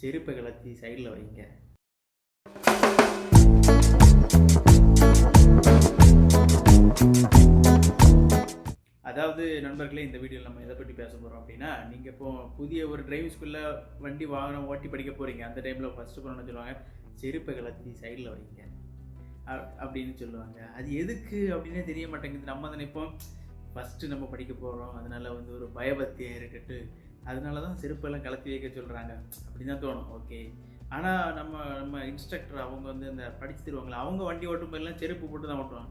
செருப்பை கலத்தி சைடில் வைங்க. அதாவது நண்பர்களே இந்த வீடியோவில் நம்ம எதை பற்றி பேச போகிறோம் அப்படின்னா நீங்கள் இப்போ புதிய ஒரு டிரைவிங் ஸ்கூலில் வண்டி வாகனம் ஓட்டி படிக்க போகிறீங்க அந்த டைமில் ஃபஸ்ட்டு பண்ண சொல்லுவாங்க. செருப்பை கலத்தி சைடில் வைங்க. அப்படின்னு சொல்லுவாங்க. அது எதுக்கு அப்படின்னே தெரிய மாட்டேங்குது. நம்ம நினைப்போம் ஃபஸ்ட்டு நம்ம படிக்க போகிறோம் அதனால வந்து ஒரு பயபக்தியாக இருக்கட்டு அதனால தான் செருப்பெல்லாம் கலத்தி வைக்க சொல்கிறாங்க அப்படின்னு தான் தோணும். ஓகே ஆனால் நம்ம நம்ம இன்ஸ்ட்ரக்டர் அவங்க வந்து இந்த படிச்சு தருவாங்களே அவங்க வண்டி ஓட்டும் போதெல்லாம் செருப்பு போட்டு தான் ஓட்டுவாங்க.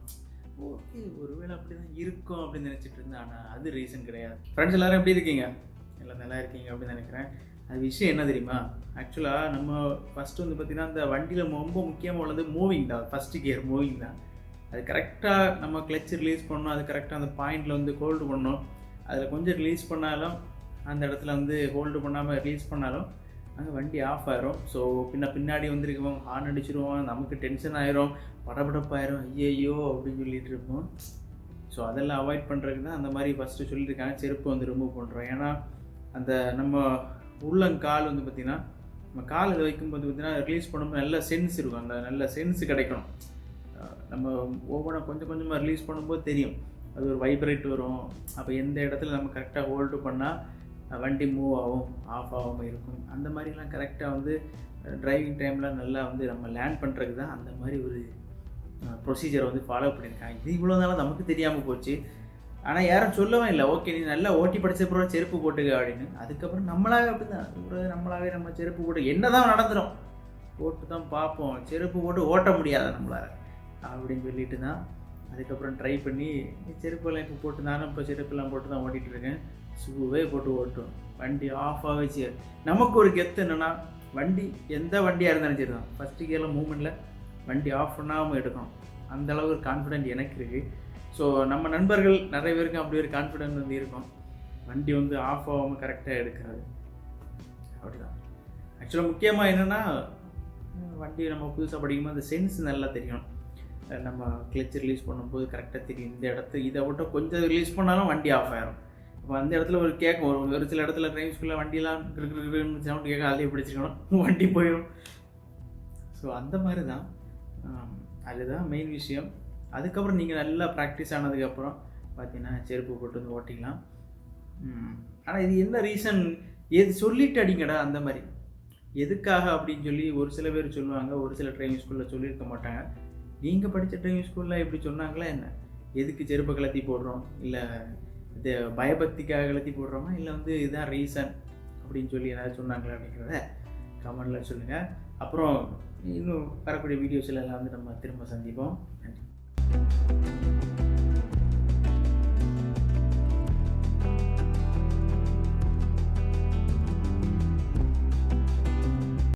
ஓகே ஒருவேளை அப்படி தான் இருக்கும் அப்படின்னு நினச்சிட்டு இருந்தேன். ஆனால் அது ரீசன் கிடையாது. ஃப்ரெண்ட்ஸ் எல்லாரும் எப்படி இருக்கீங்க? எல்லாம் நல்லா இருக்கீங்க அப்படின்னு நினைக்கிறேன். அது விஷயம் என்ன தெரியுமா? ஆக்சுவலாக நம்ம ஃபஸ்ட்டு வந்து பார்த்திங்கன்னா அந்த வண்டியில் ரொம்ப முக்கியமாக உள்ளது மூவிங் தான். ஃபஸ்ட்டு கியர் மூவிங் தான். அது கரெக்டாக நம்ம கிளச் ரிலீஸ் பண்ணணும். அது கரெக்டாக அந்த பாயிண்டில் வந்து ஹோல்டு பண்ணணும். அதில் கொஞ்சம் ரிலீஸ் பண்ணாலும் அந்த இடத்துல வந்து ஹோல்டு பண்ணாமல் ரிலீஸ் பண்ணாலும் அங்கே வண்டி ஆஃப் ஆயிரும். ஸோ பின்ன பின்னாடி வந்துருக்குவோம் ஹார்ன் அடிச்சிருவோம் நமக்கு டென்ஷன் ஆயிரும் படபடப்பாயிரும் ஐயையோ அப்படின்னு சொல்லிட்டு இருப்போம். ஸோ அதெல்லாம் அவாய்ட் பண்ணுறதுக்கு தான் அந்த மாதிரி ஃபஸ்ட்டு சொல்லியிருக்காங்க. செருப்பு வந்து ரிமூவ் பண்ணுறோம் ஏன்னா அந்த நம்ம உள்ளங்கால் வந்து பார்த்திங்கன்னா நம்ம கால் இதை வைக்கும்போது பார்த்திங்கன்னா ரிலீஸ் பண்ணும்போது நல்ல சென்ஸ் இருக்கும். அந்த நல்ல சென்ஸ் கிடைக்கணும். நம்ம ஒவ்வொன்றா கொஞ்சம் கொஞ்சமாக ரிலீஸ் பண்ணும்போது தெரியும். அது ஒரு வைப்ரேட் வரும். அப்போ எந்த இடத்துல நம்ம கரெக்டாக ஹோல்டு பண்ணால் வண்டி மூவ் ஆகும் ஆஃப் ஆகாமல் இருக்கும். அந்த மாதிரிலாம் கரெக்டாக வந்து டிரைவிங் டைமில் நல்லா வந்து நம்ம லேண்ட் பண்ணுறதுக்கு தான் அந்த மாதிரி ஒரு ப்ரொசீஜரை வந்து ஃபாலோ பண்ணியிருக்காங்க. இது இவ்வளோ நாளாக நமக்கு தெரியாமல் போச்சு. ஆனால் யாரும் சொல்லவே இல்லை. ஓகே நீ நல்லா ஓட்டி படிச்ச செருப்பு போட்டுக்க அப்படின்னு. அதுக்கப்புறம் நம்மளாவே அப்படி தான் நம்மளாவே நம்ம செருப்பு போட்டு என்ன தான் நடந்துடும் போட்டு தான் பார்ப்போம். செருப்பு போட்டு ஓட்ட முடியாது நம்மளால். அப்படின்னு சொல்லிட்டு தான் அதுக்கப்புறம் ட்ரை பண்ணி செருப்பெல்லாம் இப்போ போட்டு நானும் இப்போ செருப்பெல்லாம் போட்டு தான் ஓட்டிகிட்டு இருக்கேன். ஷூவே போட்டு ஓட்டும் வண்டி ஆஃப் ஆகிச்சு நமக்கு ஒரு கெத்து என்னென்னா வண்டி எந்த வண்டியாக இருந்தாலும் சரி தான் ஃபஸ்ட்டு கியரில் மூமெண்ட்டில் வண்டி ஆஃப் பண்ணாமல் எடுக்கணும். அந்தளவு ஒரு கான்ஃபிடென்ட் எனக்கு இருக்குது ஸோ நம்ம நண்பர்கள் நிறைய பேருக்கு அப்படி ஒரு கான்ஃபிடென்ட் வந்து இருக்கும். வண்டி வந்து ஆஃப் ஆகாமல் கரெக்டாக எடுக்கிறது அப்படிதான். ஆக்சுவலாக முக்கியமாக என்னென்னா வண்டி நம்ம புதுசாக படிக்கும்போது அந்த சென்ஸ் நல்லா தெரியும். நம்ம கிளச் ரிலீஸ் பண்ணும்போது கரெக்டாக தெரியும். இந்த இடத்து இதை விட்டு கொஞ்சம் ரிலீஸ் பண்ணாலும் வண்டி ஆஃப் ஆயிரும். இப்போ அந்த இடத்துல ஒரு கேட்கும் ஒரு ஒரு சில இடத்துல ட்ரைவிங் ஸ்கூலில் வண்டிலாம் சவுண்ட் கேட்க அதே பிடிச்சிக்கணும் வண்டி போயிடும் ஸோ அந்த மாதிரி தான் அதுதான் மெயின் விஷயம். அதுக்கப்புறம் நீங்கள் நல்லா ப்ராக்டிஸ் ஆனதுக்கப்புறம் பார்த்தீங்கன்னா செருப்பு போட்டு வந்து ஓட்டிக்கலாம். ஆனால் இது என்ன ரீசன் எது சொல்லிட்டு அடிங்கடா அந்த மாதிரி. எதுக்காக அப்படின்னு சொல்லி ஒரு சில பேர் சொல்லுவாங்க ஒரு சில ட்ரைவிங் ஸ்கூலில் சொல்லியிருக்க மாட்டாங்க. நீங்கள் படித்த டிரைவிங் ஸ்கூலில் இப்படி சொன்னாங்களா என்ன? எதுக்கு செருப்பை கலத்தி போடுறோம்? இல்லை இது பயபக்திக்காக கலத்தி போடுறோமா? இல்லை வந்து இதுதான் ரீசன் அப்படின்னு சொல்லி ஏதாவது சொன்னாங்களா அப்படிங்கிறத கமெண்டில் சொல்லுங்கள் அப்புறம் இன்னும் வரக்கூடிய வீடியோஸ்ல எல்லாம் வந்து நம்ம திரும்ப சந்திப்போம். நன்றி.